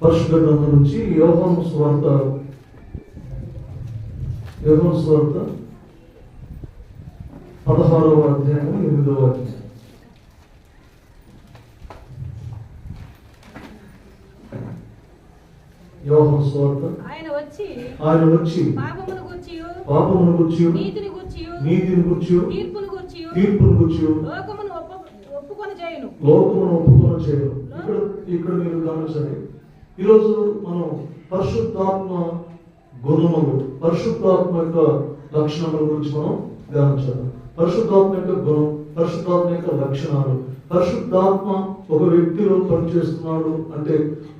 పరిశుద్ధ గ్రంథం నుంచి యోహాను స్వార్త యోహాను స్వార్త పదహారవ అధ్యాయం ఎనిమిదవ అధ్యాయం స్వార్త. ఆయన వచ్చి ఆయన వచ్చి పాపమును గూర్చి పాపమును నీతిని గూర్చి నీతిని గుర్చి తీర్పును గూర్చి తీర్పును గుర్చి లోకమును ఒప్ప ఒప్పుకొని చేయను లోకమును ఒప్పుకొని చేయడం ఇక్కడ ఇక్కడ మీరు గమనించండి. ఈరోజు మనం పరిశుద్ధాత్మ గుణములు పరిశుద్ధాత్మ యొక్క లక్షణముల గురించి మనం ధ్యానించాలి పరిశుద్ధాత్మ యొక్క గుణం పరిశుద్ధాత్మ యొక్క లక్షణాలు. పరిశుద్ధాత్మ ఒక వ్యక్తిలో పనిచేస్తున్నాడు అంటే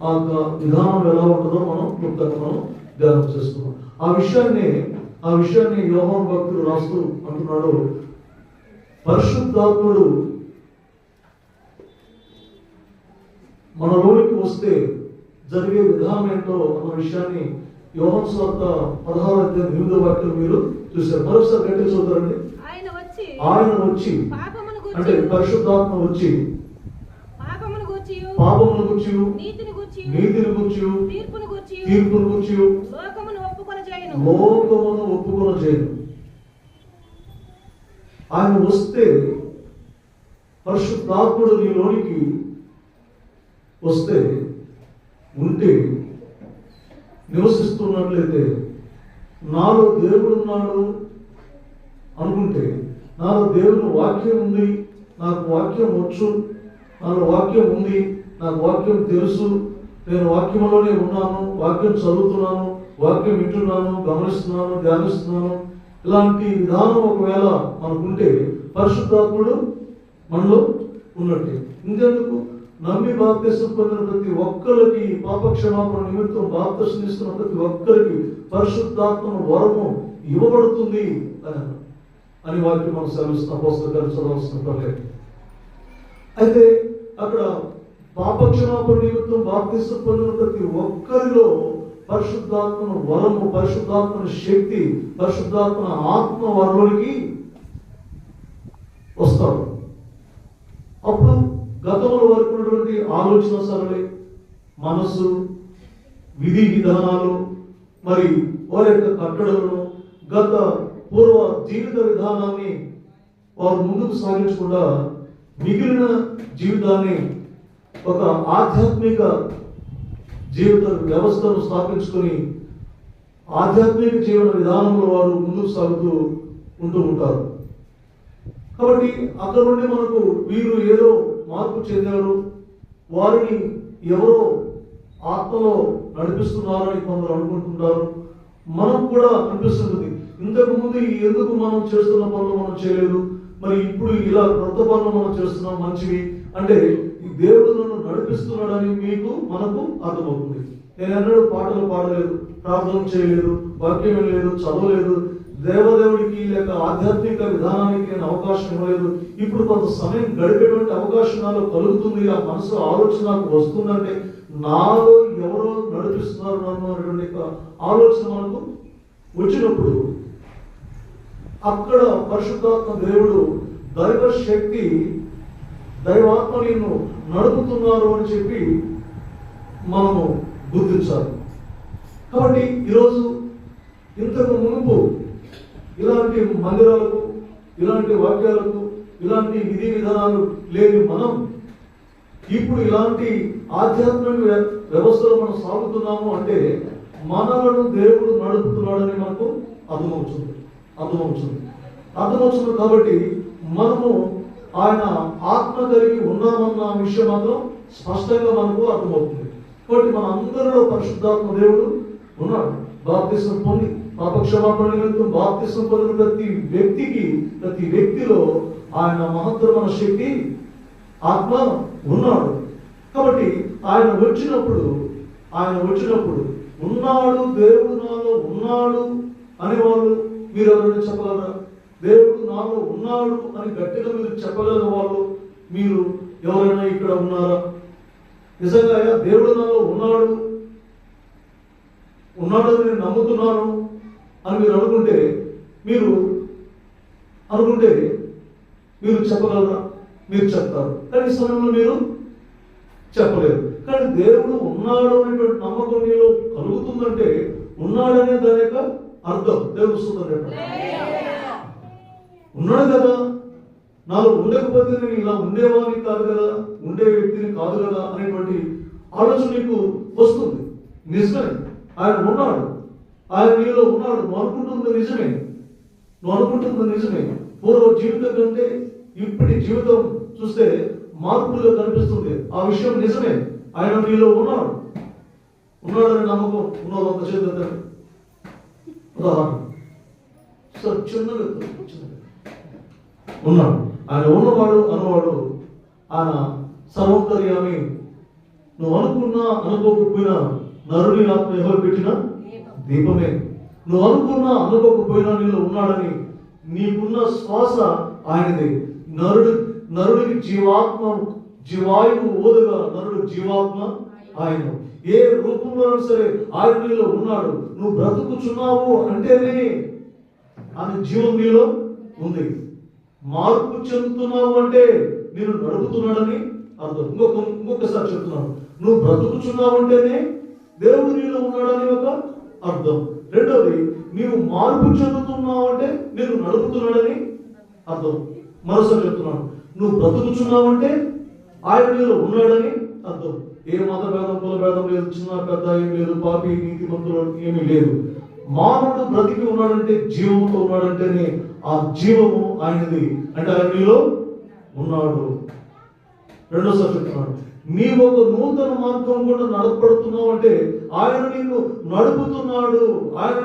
ఆ యొక్క విధానం ఎలా ఉంటుందో మనం క్లుప్తంగా మనం ధ్యానం చేసుకున్నాం ఆ విషయాన్ని ఆ విషయాన్ని యోహన్ భక్తుడు రాస్తూ అంటున్నాడు. పరిశుద్ధాత్ముడు మనలోనికి వస్తే జరిగే విధానం ఏంటో అన్న విషయాన్ని యోహన్ స్వార్త పదహారు అధ్యాయం ఎనిమిదో వాక్యం మీరు చూశారు. మరొకసారి గట్టిగా చూద్దారండి ఆయన వచ్చి అంటే పరిశుద్ధాత్మ వచ్చి పాపమును గూర్చి నీతిని గూర్చి నీతిని గుర్చి తీర్పును గూర్చి తీర్పును గుర్చి లోకమును ఒప్పుకొని చేయను. లోకమును ఒప్పుకొన చేయను. ఆయన వస్తే పరిశుద్ధాత్ముడు నీలోనికి వస్తే ఉంటే నివసిస్తున్నట్లయితే నాలో దేవుడు ఉన్నాడు అనుకుంటే నాలో దేవుని వాక్యం ఉంది నాకు వాక్యం వచ్చు నాలో వాక్యం ఉంది నాకు వాక్యం తెలుసు. నేను వాక్యంలోనే ఉన్నాను వాక్యం చదువుతున్నాను వాక్యం వింటున్నాను గమనిస్తున్నాను ధ్యానిస్తున్నాను. ఇలాంటి విధానం ఒకవేళ మనకుంటే పరిశుద్ధాత్ముడు మనలో ఉన్నట్టే. ఇంకెందుకు? నమ్మి బాప్తిసం పొందిన ప్రతి ఒక్కరికి పాపక్షమాపణ నిమిత్తం బాప్తిసం ఇస్తున్న ప్రతి ఒక్కరికి పరిశుద్ధాత్మ వరము ఇవ్వబడుతుంది అని వారికి అని వాక్యం మనం సెలవిస్తున్న పుస్తకాలు చదవాల్సిన పర్లేదు. అయితే అక్కడ పాపక్షమాపణ నిమిత్తం బాప్తిసం పొందిన ప్రతి ఒక్కరిలో పరిశుద్ధాత్మను వరము పరిశుద్ధాత్మన శక్తి పరిశుద్ధాత్మన ఆత్మ వరలోనికి వస్తాడు. అప్పుడు గతంలో వరకు ఉన్నటువంటి ఆలోచన సరళి మనస్సు విధి విధానాలు మరి వారి యొక్క కట్టడలను గత పూర్వ జీవిత విధానాన్ని వారు ముందుకు సాగించకుండా మిగిలిన జీవితాన్ని ఒక ఆధ్యాత్మిక జీవిత వ్యవస్థను స్థాపించుకొని ఆధ్యాత్మిక జీవన విధానంలో వారు ముందుకు సాగుతూ ఉంటూ ఉంటారు. కాబట్టి అక్కడ నుండి మనకు వీరు ఏదో మార్పు చెందారు. వారిని ఎవరో ఆత్మలో నడిపిస్తున్నారని కొందరు అనుకుంటుంటారు. మనం కూడా అనిపిస్తుంది ఇంతకు ముందు ఎందుకు మనం చేస్తున్న పనులు మనం చేయలేదు? మరి ఇప్పుడు ఇలా కొత్త పనులు మనం చేస్తున్నాం మంచివి. అంటే ఈ దేవుడు నన్ను నడిపిస్తున్నాడని మీకు మనకు అర్థమవుతుంది. నేను ఎన్నడూ పాటలు పాడలేదు ప్రార్థన చేయలేదు వాక్యం లేదు చదవలేదు. దేవదేవుడికి లేక ఆధ్యాత్మిక విధానానికి నేను అవకాశం ఇవ్వలేదు ఇప్పుడు కొంత సమయం గడిపేటువంటి అవకాశం నాలో కలుగుతుంది. ఆ మనసు ఆలోచన నాకు వస్తుందంటే నాలో ఎవరో నడిపిస్తున్నారు అన్నటువంటి ఆలోచన మనకు వచ్చినప్పుడు అక్కడ పరిశుద్ధాత్మ దేవుడు దైవ శక్తి దైవాత్మ నిన్ను నడుపుతున్నారు అని చెప్పి మనము గుర్తించాలి. కాబట్టి ఈరోజు ఇంతకు మునుపు ఇలాంటి మందిరాలకు ఇలాంటి వాక్యాలకు ఇలాంటి విధి విధానాలు లేని మనం ఇప్పుడు ఇలాంటి ఆధ్యాత్మిక వ్యవస్థలు మనం సాగుతున్నాము అంటే మనలను దేవుడు నడుపుతున్నాడని మనకు అర్థమవుతుంది. అర్థమవుతుంది. అర్థమవుతుంది కాబట్టి మనము ఆయన ఆత్మ కలిగి ఉన్నామన్న విషయం మాత్రం స్పష్టంగా మనకు అర్థమవుతుంది. కాబట్టి మన అందరిలో పరిశుద్ధాత్మ దేవుడు ఉన్నాడు. బాప్తిసం పొంది పాపక్షమాపణ బాప్తిసం పొందిన ప్రతి వ్యక్తికి ప్రతి వ్యక్తిలో ఆయన మహత్తరమైన శక్తి ఆత్మ ఉన్నాడు. కాబట్టి ఆయన వచ్చినప్పుడు ఆయన వచ్చినప్పుడు ఉన్నాడు దేవుడు నాలో ఉన్నాడు అనేవాళ్ళు మీరు ఎవరైనా చెప్పగలరా? దేవుడు నాలో ఉన్నాడు అని గట్టిగా మీరు చెప్పగలిగిన వాళ్ళు మీరు ఎవరైనా ఇక్కడ ఉన్నారా? నిజంగా దేవుడు నాలో ఉన్నాడు. ఉన్నాడని నేను నమ్ముతున్నాను. అని మీరు అనుకుంటే మీరు అనుకుంటే మీరు చెప్పగలరా? మీరు చెప్తారు. కానీ ఈ సమయంలో మీరు చెప్పలేరు. కానీ దేవుడు ఉన్నాడు అనేటువంటి నమ్మకం నీలో కలుగుతుందంటే ఉన్నాడనే దాని యొక్క అర్థం దేవుడు వస్తుందని ఉన్నాడు కదా. నాలో ఉండకపోతే నేను ఇలా ఉండేవాడిని కాదు కదా ఉండే వ్యక్తిని కాదు కదా అనేటువంటి ఆలోచన నీకు వస్తుంది. నిజమే. ఆయన ఉన్నాడు. ఆయన నీలో ఉన్నాడు నువ్వు అనుకుంటుంది నిజమే. నువ్వు అనుకుంటుంది నిజమే. పూర్వ జీవితం కంటే ఇప్పటి జీవితం చూస్తే మార్పులుగా కనిపిస్తుంది. ఆ విషయం నిజమే. ఆయన నీలో ఉన్నాడు ఉన్నాడని నమ్మకం ఉన్నాడు అంత చేత ఉదాహరణ. సార్ చిన్నగా ఉన్నాడు. ఆయన ఉన్నవాడు అన్నవాడు ఆయన సర్వంతర్యామి నువ్వు అనుకున్నా అనుకోకపోయినా నరుని ఆత్మ ఎవరు పెట్టినా? దీపమే. నువ్వు అనుకున్నా అనుకోకపోయినా నీలో ఉన్నాడని నీకున్న శ్వాస ఆయనది. నరుడు నరుడికి జీవాత్మ జీవాయువు ఓదుగా నరుడు జీవాత్మ ఆయన. ఏ రూపంలో సరే ఆయన నీలో ఉన్నాడు. నువ్వు బ్రతుకుచున్నావు అంటేనే ఆయన జీవం నీలో ఉంది. మార్పు చెందుతున్నావు అంటే నేను నడుపుతున్నాడని అర్థం. ఇంకొక ఇంకొకసారి చెప్తున్నాను. నువ్వు బ్రతుకుచున్నావు అంటేనే దేవుడు నీలో ఉన్నాడని ఒక అర్థం. రెండవది నీవు మార్పు చెందుతున్నావు అంటే నేను నడుపుతున్నాడని అర్థం. మరోసారి చెప్తున్నాను నువ్వు బ్రతుకుచున్నావు అంటే ఆయన నీలో ఉన్నాడని అర్థం. ఏ మత భేదం కుల భేదం లేదు చిన్న పెద్ద ఏం లేదు పాపి నీతి మంతులు ఏమీ లేదు. మానవుడు బ్రతికి ఉన్నాడంటే జీవంతో ఉన్నాడంటేనే ఆ జీవము ఆయనది. అంటే ఆయన నీలో ఉన్నాడు. రెండోసారి చెప్తున్నాడు నీ ఒక నూతన మార్గం కూడా నడపడుతున్నావు అంటే ఆయన నిన్ను నడుపుతున్నాడు. ఆయన